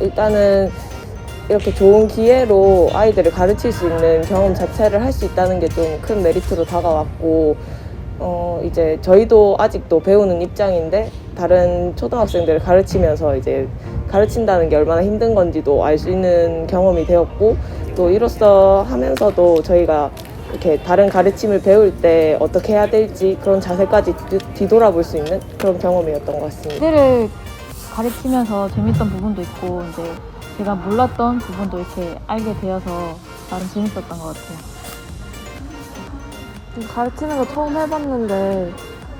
어, 일단은 이렇게 좋은 기회로 아이들을 가르칠 수 있는 경험 자체를 할 수 있다는 게 좀 큰 메리트로 다가왔고 어, 이제 저희도 아직도 배우는 입장인데 다른 초등학생들을 가르치면서 이제 가르친다는 게 얼마나 힘든 건지도 알 수 있는 경험이 되었고 또 이로써 하면서도 저희가 이렇게 다른 가르침을 배울 때 어떻게 해야 될지 그런 자세까지 뒤- 뒤돌아볼 수 있는 그런 경험이었던 것 같습니다. 가르치면서 재밌던 부분도 있고 이제 제가 몰랐던 부분도 이렇게 알게 되어서 나름 재밌었던 것 같아요. 가르치는 거 처음 해봤는데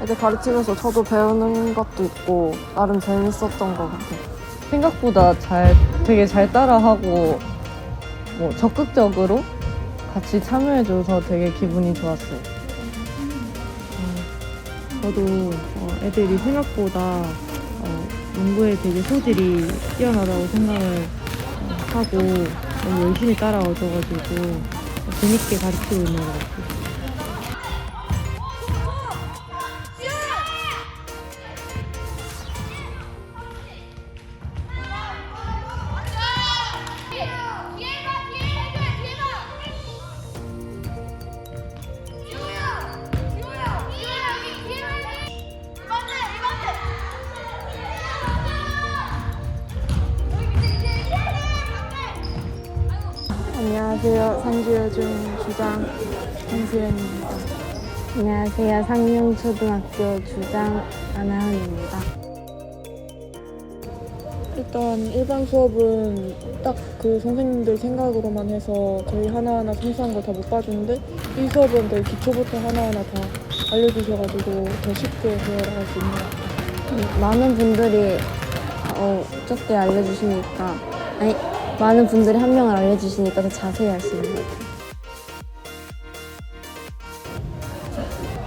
이제 가르치면서 저도 배우는 것도 있고 나름 재밌었던 것 같아요. 생각보다 잘 되게 잘 따라하고 뭐 적극적으로 같이 참여해줘서 되게 기분이 좋았어요. 어, 저도 어, 애들이 생각보다 어, 농구에 되게 소질이 뛰어나다고 생각을 어, 하고 열심히 따라와줘가지고 재밌게 가르치고 있는 것 같아요. 안녕하세요. 상주여중 주장 김수연입니다. 안녕하세요. 상명초등학교 주장 안하은입니다. 일단 일반 수업은 딱 그 선생님들 생각으로만 해서 저희 하나하나 생소한 걸 다 못 봐주는데 이 수업은 되게 기초부터 하나하나 다 알려주셔가지고 더 쉽게 배워나갈 수 있는 것 같아요. 많은 분들이 어, 적게 알려주시니까 아니 많은 분들이 한 명을 알려주시니까 더 자세히 할수 있는 것 같아요.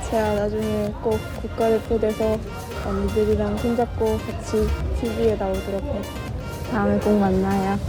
제가 나중에 꼭 국가대표 돼서 언니들이랑 손잡고 같이 TV에 나오도록 할게요. 다음에 꼭 만나요.